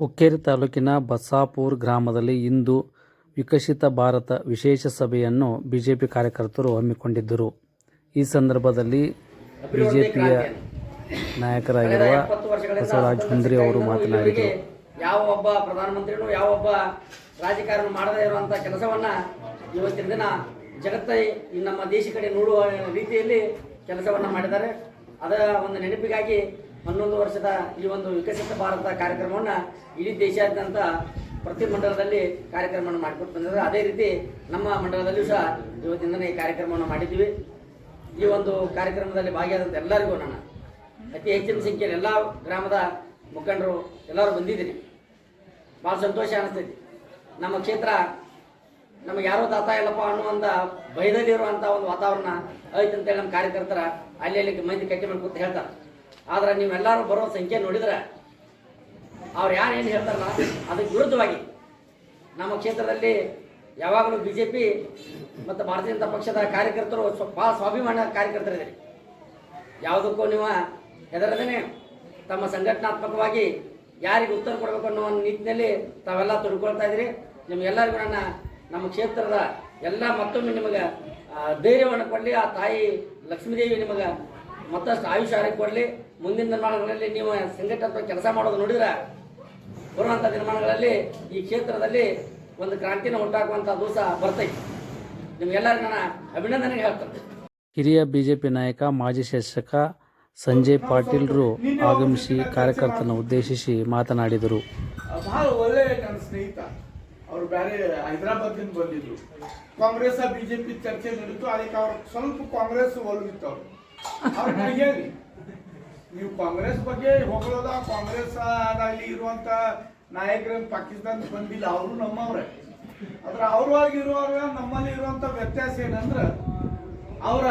ಹುಕ್ಕೇರಿ ತಾಲೂಕಿನ ಬಸಾಪೂರ್ ಗ್ರಾಮದಲ್ಲಿ ಇಂದು ವಿಕಸಿತ ಭಾರತ ವಿಶೇಷ ಸಭೆಯನ್ನು ಬಿಜೆಪಿ ಕಾರ್ಯಕರ್ತರು ಹಮ್ಮಿಕೊಂಡಿದ್ದರು. ಈ ಸಂದರ್ಭದಲ್ಲಿ ಬಿಜೆಪಿಯ ನಾಯಕರಾಗಿರುವ ಬಸವರಾಜ ಹುಂದ್ರಿ ಅವರು ಮಾತನಾಡಿದರು. ಯಾವ ಒಬ್ಬ ಪ್ರಧಾನಮಂತ್ರಿನು ಯಾವ ಒಬ್ಬ ರಾಜಕಾರಣ ಮಾಡದೇ ಇರುವಂಥ ಕೆಲಸವನ್ನ ಇವತ್ತಿನ ದಿನ ಜಗತ್ತ ನಮ್ಮ ದೇಶ ಕಡೆ ನೋಡುವ ರೀತಿಯಲ್ಲಿ ಕೆಲಸವನ್ನ ಮಾಡಿದ್ದಾರೆ. ಅದರ ಒಂದು ನೆನಪಿಗಾಗಿ ಹನ್ನೊಂದು ವರ್ಷದ ಈ ಒಂದು ವಿಕಸಿತ ಭಾರತ ಕಾರ್ಯಕ್ರಮವನ್ನು ಇಡೀ ದೇಶಾದ್ಯಂತ ಪ್ರತಿ ಮಂಡಲದಲ್ಲಿ ಕಾರ್ಯಕ್ರಮವನ್ನು ಮಾಡಿಕೊಟ್ಟು ಬಂದಿದ್ದಾರೆ. ಅದೇ ರೀತಿ ನಮ್ಮ ಮಂಡಲದಲ್ಲಿಯೂ ಸಹ ಇವತ್ತಿನ ದಿನ ಈ ಕಾರ್ಯಕ್ರಮವನ್ನು ಮಾಡಿದ್ದೀವಿ. ಈ ಒಂದು ಕಾರ್ಯಕ್ರಮದಲ್ಲಿ ಭಾಗಿಯಾದಂಥ ಎಲ್ಲರಿಗೂ ನಾನು ಅತಿ ಹೆಚ್ಚಿನ ಸಂಖ್ಯೆಯಲ್ಲಿ ಎಲ್ಲ ಗ್ರಾಮದ ಮುಖಂಡರು ಎಲ್ಲರೂ ಬಂದಿದ್ದೀನಿ. ಭಾಳ ಸಂತೋಷ ಅನಿಸ್ತೈತಿ. ನಮ್ಮ ಕ್ಷೇತ್ರ ನಮಗೆ ಯಾರೋ ತಾತ ಇಲ್ಲಪ್ಪ ಅನ್ನುವಂಥ ಭಯದಲ್ಲಿರುವಂಥ ಒಂದು ವಾತಾವರಣ ಐತೆ ನಮ್ಮ ಕಾರ್ಯಕರ್ತರ ಅಲ್ಲಿ ಅಲ್ಲಿ ಮಂದಿ ಕಟ್ಟಿ ಮಾಡಿ ಕೂತು ಹೇಳ್ತಾರೆ. ಆದ್ರೆ ನೀವೆಲ್ಲರೂ ಬರೋ ಸಂಖ್ಯೆ ನೋಡಿದ್ರೆ ಅವ್ರು ಯಾರು ಏನು ಹೇಳ್ತಾರಲ್ಲ, ಅದಕ್ಕೆ ವಿರುದ್ಧವಾಗಿ. ನಮ್ಮ ಕ್ಷೇತ್ರದಲ್ಲಿ ಯಾವಾಗಲೂ ಬಿ ಜೆ ಪಿ ಮತ್ತು ಭಾರತೀಯ ಜನತಾ ಪಕ್ಷದ ಕಾರ್ಯಕರ್ತರು ಸ್ವ- ಭಾಳ ಸ್ವಾಭಿಮಾನ ಕಾರ್ಯಕರ್ತರಿದ್ದೀರಿ. ಯಾವುದಕ್ಕೂ ನೀವು ಹೆದರದೇನೆ ತಮ್ಮ ಸಂಘಟನಾತ್ಮಕವಾಗಿ ಯಾರಿಗೆ ಉತ್ತರ ಕೊಡಬೇಕು ಅನ್ನೋ ಒಂದು ನಿಟ್ಟಿನಲ್ಲಿ ತಾವೆಲ್ಲ ತೊಡ್ಕೊಳ್ತಾ ಇದ್ದೀರಿ. ನಿಮಗೆಲ್ಲರಿಗೂ ನನ್ನ, ನಮ್ಮ ಕ್ಷೇತ್ರದ ಎಲ್ಲ ಮತ್ತೊಮ್ಮೆ ನಿಮಗೆ ಧೈರ್ಯವನ್ನು ಕೊಡಲಿ. ಆ ತಾಯಿ ಲಕ್ಷ್ಮೀದೇವಿ ನಿಮಗೆ ಮತ್ತಷ್ಟು ಆಯುಷ್ಯ ಆರೋಗ್ಯ ಕೊಡಲಿ? ಮುಂದಿನ ದಿನಮಾನಗಳಲ್ಲಿ ನೀವು ಸಂಘಟನಾತ್ಮಕ ಕೆಲಸ ಮಾಡೋದು ನೋಡಿದ್ರೆ ಬರುವಂಥ ನಿರ್ಮಾಣಗಳಲ್ಲಿ ಈ ಕ್ಷೇತ್ರದಲ್ಲಿ ಒಂದು ಕ್ರಾಂತಿನ ಉಂಟಾಗುವಂಥ ದಿವಸ ಬರ್ತೈತಿ. ನಿಮಗೆಲ್ಲರಿಗೂ ನಾನು ಅಭಿನಂದನೆ ಹೇಳ್ತೇನೆ. ಹಿರಿಯ ಬಿಜೆಪಿ ನಾಯಕ ಮಾಜಿ ಶಾಸಕ ಸಂಜಯ್ ಪಾಟೀಲ್ರು ಆಗಮಿಸಿ ಕಾರ್ಯಕರ್ತನ ಉದ್ದೇಶಿಸಿ ಮಾತನಾಡಿದರು. ಬಹಳ ಒಳ್ಳೆ ನನ್ನ ಸ್ನೇಹಿತ. ಅವರು ಬೇರೆ ಹೈದರಾಬಾದ್ದಿಂದ ಬಂದಿದ್ರು. ಕಾಂಗ್ರೆಸ್ ಬಿಜೆಪಿ ಚರ್ಚೆ ನಡೀತು ಅದಕ್ಕೆ ಅವ್ರ ಸ್ವಲ್ಪ ಕಾಂಗ್ರೆಸ್ ಒಲವಿತ್ತು ಅವ್ರು ಹೇಳಿ ನೀವು ಕಾಂಗ್ರೆಸ್ ಬಗ್ಗೆ ಹೊಗಳೋದ ಕಾಂಗ್ರೆಸ್ ಅಲ್ಲಿ ಇರುವಂತ ನಾಯಕರನ್ನು ಪಾಕಿಸ್ತಾನ ಬಂದಿಲ್ಲ, ಅವರು ನಮ್ಮವ್ರೆ. ಆದ್ರೆ ಅವರು ಇರುವಾಗ ನಮ್ಮಲ್ಲಿ ಇರುವಂತ ವ್ಯತ್ಯಾಸ ಏನಂದ್ರ ಅವರ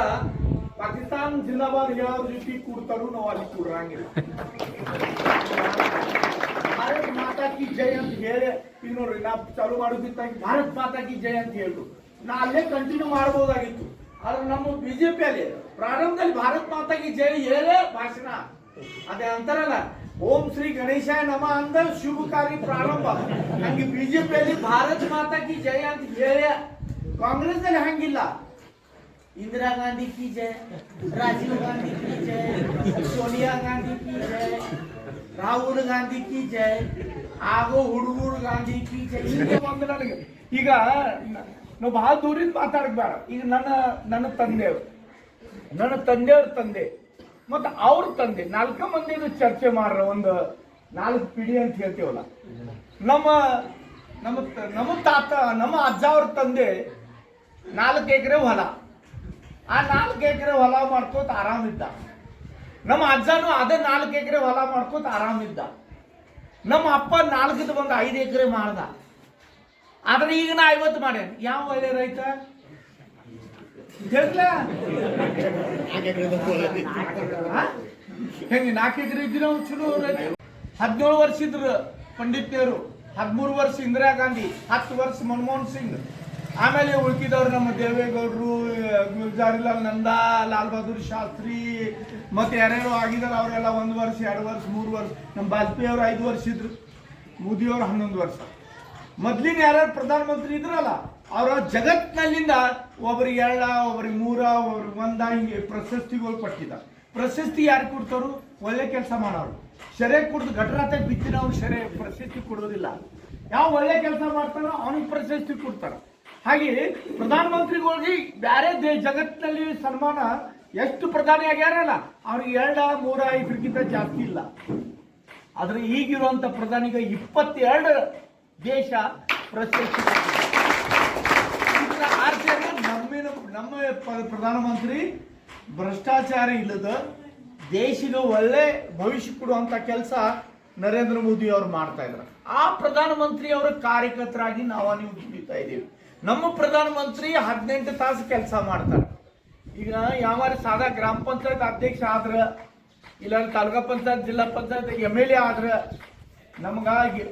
ಪಾಕಿಸ್ತಾನ ಜಿಂದಾಬಾದ್ ಹೇಳೋರ್ ಜೊತೆ ಕೂಡ್ತಾರು, ನಾವು ಅಲ್ಲಿ ಕೂಡ್ರಂಗಿಲ್ಲ. ಭಾರತ್ ಮಾತಾ ಕಿ ಜೈ ಅಂತ ಹೇಳಿ ಈಗ ನೋಡ್ರಿ ನಾ ಚಾಲು ಮಾಡೋದಿತ್ತ ಭಾರತ್ ಮಾತಾ ಕಿ ಜೈ ಅಂತ ಹೇಳಿದ್ರು ನಾ ಅಲ್ಲೇ ಕಂಟಿನ್ಯೂ ಮಾಡ್ಬೋದಾಗಿತ್ತು. ಆದ್ರೆ ನಮ್ಮ ಬಿಜೆಪಿಯಲ್ಲಿ ಪ್ರಾರಂಭದಲ್ಲಿ ಭಾರತ್ ಮಾತಾಗಿ ಜೈ ಹೇಳೇ ಭಾಷಣ. ಅದೇ ಅಂತಾರಲ್ಲ, ಓಂ ಶ್ರೀ ಗಣೇಶಾಯ ನಮ ಅಂದ ಶುಭ ಕಾರ್ಯ ಪ್ರಾರಂಭ. ಹಂಗೆ ಬಿಜೆಪಿಯಲ್ಲಿ ಭಾರತ್ ಮಾತಾಗಿ ಜಯ ಅಂತ ಹೇಳ ಕಾಂಗ್ರೆಸ್ ಅಲ್ಲಿ ಹಂಗಿಲ್ಲ. ಇಂದಿರಾ ಗಾಂಧಿ ಕಿ ಜಯ, ರಾಜೀವ್ ಗಾಂಧಿ ಕಿ ಜಯ, ಸೋನಿಯಾ ಗಾಂಧಿ ಕಿ ಜಯ, ರಾಹುಲ್ ಗಾಂಧಿ ಕಿ ಜಯ, ಆಗೋ ಹುಡುಗೂರು ಗಾಂಧಿ ಕಿ ಜಯ ಈಗ ನಾವು ಬಹಳ ದೂರಿಂದ ಮಾತಾಡಕ್ ಈಗ ನನ್ನ ನನ್ನ ತಂದೆಯವರು, ನನ್ನ ತಂದೆಯವ್ರ ತಂದೆ ಮತ್ತು ಅವ್ರ ತಂದೆ, ನಾಲ್ಕ ಮಂದಿದು ಚರ್ಚೆ ಮಾಡ್ರ ಒಂದು ನಾಲ್ಕು ಪಿಡಿ ಅಂತ ಹೇಳ್ತೀವಲ್ಲ. ನಮ್ಮ ನಮ್ಮ ನಮ್ಮ ತಾತ, ನಮ್ಮ ಅಜ್ಜ ಅವ್ರ ತಂದೆ ನಾಲ್ಕು ಎಕರೆ ಹೊಲ. ಆ ನಾಲ್ಕು ಎಕರೆ ಹೊಲ ಮಾಡ್ಕೋತ ಆರಾಮಿದ್ದ ನಮ್ಮ ಅಜ್ಜನೂ ಅದೇ ನಾಲ್ಕು ಎಕರೆ ಹೊಲ ಮಾಡ್ಕೋತ ಆರಾಮಿದ್ದ ನಮ್ಮ ಅಪ್ಪ ನಾಲ್ಕದ ಒಂದು ಐದು ಎಕರೆ ಮಾಡ್ದ. ಆದ್ರೆ ಈಗ ನಾ ಐವತ್ತು ಮಾಡ್ಯಾನ. ಯಾವ ಒಳ್ಳೆ ರೈತ? ಹೆಂಗೆ ನಾಲ್ಕು ಎಕರೆ ಇದ್ದೀರ ಚಲೋ ಹದಿನೇಳು ವರ್ಷ ಇದ್ರು ಪಂಡಿತ್ ನೆಹರು ಹದಿಮೂರು ವರ್ಷ ಇಂದಿರಾ ಗಾಂಧಿ, ಹತ್ತು ವರ್ಷ ಮನಮೋಹನ್ ಸಿಂಗ್. ಆಮೇಲೆ ಉಳ್ಕಿದವ್ರು ನಮ್ಮ ದೇವೇಗೌಡರು ಗುಲ್ಜಾರಿಲಾಲ್ ನಂದಾ, ಲಾಲ್ ಬಹದ್ದೂರ್ ಶಾಸ್ತ್ರಿ, ಮತ್ತೆ ಯಾರ್ಯಾರು ಆಗಿದಾರ, ಅವರೆಲ್ಲ ಒಂದು ವರ್ಷ, ಎರಡು ವರ್ಷ, ಮೂರು ವರ್ಷ. ನಮ್ಮ ವಾಜಪೇಯಿ ಅವರು ಐದು ವರ್ಷ ಇದ್ರು. ಮೋದಿಯವರು ಹನ್ನೊಂದು ವರ್ಷ. ಮೊದ್ಲಿನ ಯಾರ್ಯಾರು ಪ್ರಧಾನಮಂತ್ರಿ ಇದ್ರಲ್ಲ, ಅವರ ಜಗತ್ನಲ್ಲಿಂದ ಒಬ್ರಿಗೆ ಎರಡ ಒಬ್ರಿಗೆ ಮೂರ ಒಬ್ರಿಗೆ ಒಂದ ಹಿಂಗೆ ಪ್ರಶಸ್ತಿಗಳು ಕೊಟ್ಟಿದ್ದ. ಪ್ರಶಸ್ತಿ ಯಾರು ಕೊಡ್ತಾರು? ಒಳ್ಳೆ ಕೆಲಸ ಮಾಡೋರು. ಶರೆ ಕುಡ್ದು ಘಟರಾತ ಬಿತ್ತಿನ ಅವ್ರು ಶರೆ ಪ್ರಶಸ್ತಿ ಕೊಡೋದಿಲ್ಲ. ಯಾವ ಒಳ್ಳೆ ಕೆಲಸ ಮಾಡ್ತಾರೋ ಅವನಿಗೆ ಪ್ರಶಸ್ತಿ ಕೊಡ್ತಾರ. ಹಾಗೆ ಪ್ರಧಾನಮಂತ್ರಿಗಳಿಗೆ ಬೇರೆ ದೇ ಜಗತ್ತಿನಲ್ಲಿ ಸನ್ಮಾನ ಎಷ್ಟು ಪ್ರಧಾನಿ ಆಗ್ಯಾರಲ್ಲ, ಅವ್ರಿಗೆ ಎರಡ, ಮೂರ ಇದ್ರಕ್ಕಿಂತ ಜಾಸ್ತಿ ಇಲ್ಲ. ಆದ್ರೆ ಈಗಿರುವಂತ ಪ್ರಧಾನಿಗೆ ಇಪ್ಪತ್ತೆರಡು ದೇಶ ಕೊಟ್ಟಿದೆ. ಇದರ? ನಮ್ಮಿನ ನಮ್ಮ ಪ್ರಧಾನಮಂತ್ರಿ ಭ್ರಷ್ಟಾಚಾರ ಇಲ್ಲದ ದೇಶದ ಒಳ್ಳೆ ಭವಿಷ್ಯ ಕೊಡುವಂಥ ಕೆಲಸ ನರೇಂದ್ರ ಮೋದಿ ಅವರು ಮಾಡ್ತಾ ಇದ್ದಾರೆ ಆ ಪ್ರಧಾನಮಂತ್ರಿ ಅವರ ಕಾರ್ಯಕರ್ತರಾಗಿ ನಾವು ನೀವು ದುಡಿತಾ ಇದ್ದೀವಿ ನಮ್ಮ ಪ್ರಧಾನಮಂತ್ರಿ ಹದಿನೆಂಟು ತಾಸು ಕೆಲಸ ಮಾಡ್ತಾರೆ ಈಗ ಯಾವ ಸಾದಾ ಗ್ರಾಮ ಪಂಚಾಯತ್ ಅಧ್ಯಕ್ಷ ಆದ್ರ ಇಲ್ಲ ತಾಲೂಕಾ ಪಂಚಾಯತ್, ಜಿಲ್ಲಾ ಪಂಚಾಯತ್ ಎಂ ಎಲ್ ಎ ಆದ್ರ ನಮ್ಗಾಗಿ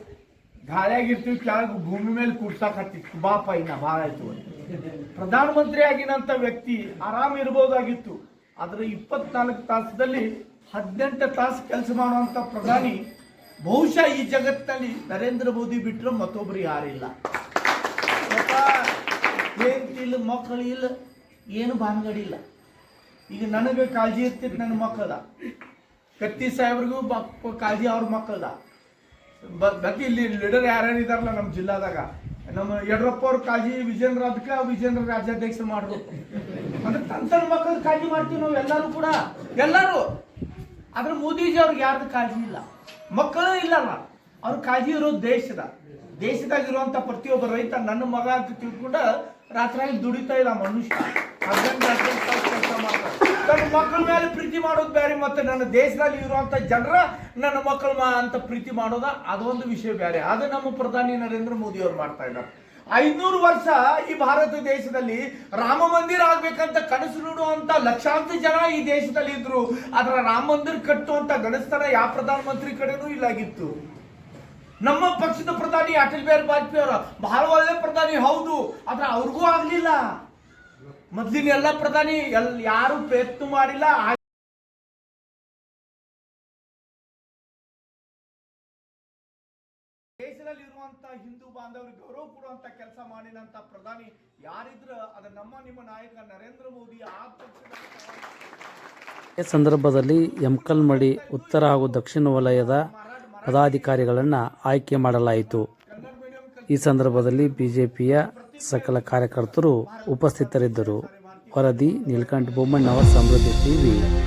ಗಾಳಿಯಾಗಿರ್ತೀವಿ, ಕೆಳಗೆ ಭೂಮಿ ಮೇಲೆ ಕೂಡ್ಸಾಕತ್ತಿತ್ತು ಬಾಪ, ಇನ್ನ ಭಾಳ ಆಯ್ತು ಪ್ರಧಾನ ಮಂತ್ರಿ ಆಗಿನಂಥ ವ್ಯಕ್ತಿ ಆರಾಮ್ ಇರ್ಬೋದಾಗಿತ್ತು. ಆದ್ರೆ ಇಪ್ಪತ್ನಾಲ್ಕು ತಾಸದಲ್ಲಿ ಹದಿನೆಂಟು ತಾಸು ಕೆಲಸ ಮಾಡುವಂತ ಪ್ರಧಾನಿ, ಬಹುಶಃ ಈ ಜಗತ್ತಿನಲ್ಲಿ ನರೇಂದ್ರ ಮೋದಿ ಬಿಟ್ಟರೆ ಮತ್ತೊಬ್ರು ಯಾರಿಲ್ಲ. ಇಲ್ಲ ಮಕ್ಕಳು ಇಲ್ಲ, ಏನು ಭಾನ್ಗಡಿಲ್ಲ. ಈಗ ನನಗೆ ಕಾಳಜಿ ಇರ್ತಿತ್ತು ನನ್ನ ಮಕ್ಕಳ ಕತ್ತಿ ಸಾಹೇಬ್ರಿಗೂ ಕಾಳಜಿ ಅವ್ರ ಮಕ್ಕಳದ. ಬತ್ತಿ ಇಲ್ಲಿ ಲೀಡರ್ ಯಾರ್ಯಾರು ಇದಾರಲ್ಲ ನಮ್ಮ ಜಿಲ್ಲಾದಾಗ? ನಮ್ಮ ಯಡಿಯೂರಪ್ಪ ಅವ್ರ ಕಾಳಜಿ ವಿಜೇಂದ್ರ ಅದಕ್ಕೆ ವಿಜೇಂದ್ರ ರಾಜ್ಯಾಧ್ಯಕ್ಷರು ಮಾಡ್ರು. ಅಂದ್ರೆ ತಂತನ ಮಕ್ಕಳ ಕಾಳಜಿ ಮಾಡ್ತೀವಿ ನಾವು ಎಲ್ಲರೂ ಕೂಡ. ಎಲ್ಲರೂ. ಆದ್ರೆ ಮೋದಿಜಿ ಅವ್ರಿಗೆ ಯಾರ್ದು ಕಾಳಜಿ ಇಲ್ಲ. ಮಕ್ಕಳು ಇಲ್ಲಲ್ಲ. ಅವ್ರ ಕಾಳಜಿ ಇರೋದು ದೇಶದ. ದೇಶದಾಗ ಇರುವಂತ ಪ್ರತಿಯೊಬ್ಬ ರೈತ ನನ್ನ ಮಗ ಅಂತ ತಿಳ್ಕೊಂಡ ರಾತ್ರಿ ದುಡಿತಾ ಇಲ್ಲ ಮನುಷ್ಯ ಹದಿನೆಂಟು ಹದಿನೆಂಟು ತಾಸು ಕೆಲಸ ಮಾಡ್ತಾನೆ ತನ್ನ ಮಕ್ಕಳ ಮೇಲೆ ಪ್ರೀತಿ ಮಾಡೋದು ಬೇರೆ ಮತ್ತೆ ನನ್ನ ದೇಶದಲ್ಲಿ ಇರುವಂತ ಜನರ ನನ್ನ ಮಕ್ಕಳ ಅಂತ ಪ್ರೀತಿ ಮಾಡೋದ ಅದೊಂದು ವಿಷಯ ಬೇರೆ. ಅದು ನಮ್ಮ ಪ್ರಧಾನಿ ನರೇಂದ್ರ ಮೋದಿ ಅವ್ರು ಮಾಡ್ತಾ ಇದ್ದಾರೆ. ಐನೂರು ವರ್ಷ ಈ ಭಾರತ ದೇಶದಲ್ಲಿ ರಾಮ ಮಂದಿರ ಆಗ್ಬೇಕಂತ ಕನಸು ನೋಡುವಂತ ಲಕ್ಷಾಂತರ ಜನ ಈ ದೇಶದಲ್ಲಿ ಇದ್ರು. ಅದರ ರಾಮ ಮಂದಿರ ಕಟ್ಟುವಂತ ಗಣಸ್ಥಾನ ಯಾವ ಪ್ರಧಾನಮಂತ್ರಿ ಕಡೆನೂ ಇಲ್ಲಾಗಿತ್ತು. ನಮ್ಮ ಪಕ್ಷದ ಪ್ರಧಾನಿ ಅಟಲ್ ಬಿಹಾರಿ ವಾಜಪೇಯಿ ಅವರ ಬಹಳ ಒಳ್ಳೆ ಪ್ರಧಾನಿ, ಹೌದು. ಆದ್ರೆ ಅವ್ರಿಗೂ ಆಗ್ಲಿಲ್ಲ. ಮೊದ್ಲಿನ ಎಲ್ಲ ಪ್ರಧಾನಿ ಎಲ್ ಯಾರು ಪ್ರಯತ್ನ ಮಾಡಿಲ್ಲ ದೇಶದಲ್ಲಿ ಇರುವಂತ ಹಿಂದೂ ಬಾಂಧವರಿಗೆ ಗೌರವ ಕೊಡುವಂತ ಕೆಲಸ ಮಾಡಿದಂತ ಪ್ರಧಾನಿ ಯಾರಿದ್ರ, ಅದ ನಮ್ಮ ನಿಮ್ಮ ನಾಯಕ ನರೇಂದ್ರ ಮೋದಿ ಆ ಈ ಸಂದರ್ಭದಲ್ಲಿ ಯಮಕಲ್ಮಡಿ ಉತ್ತರ ಹಾಗೂ ದಕ್ಷಿಣ ವಲಯದ ಪದಾಧಿಕಾರಿಗಳನ್ನು ಆಯ್ಕೆ ಮಾಡಲಾಯಿತು. ಈ ಸಂದರ್ಭದಲ್ಲಿ ಬಿಜೆಪಿಯ ಸಕಲ ಕಾರ್ಯಕರ್ತರು ಉಪಸ್ಥಿತರಿದ್ದರು. ವರದಿ ನೀಲಕಂಠ ಬೊಮ್ಮಣ್ಣವರ ಸಮೃದ್ಧಿ ಟಿವಿ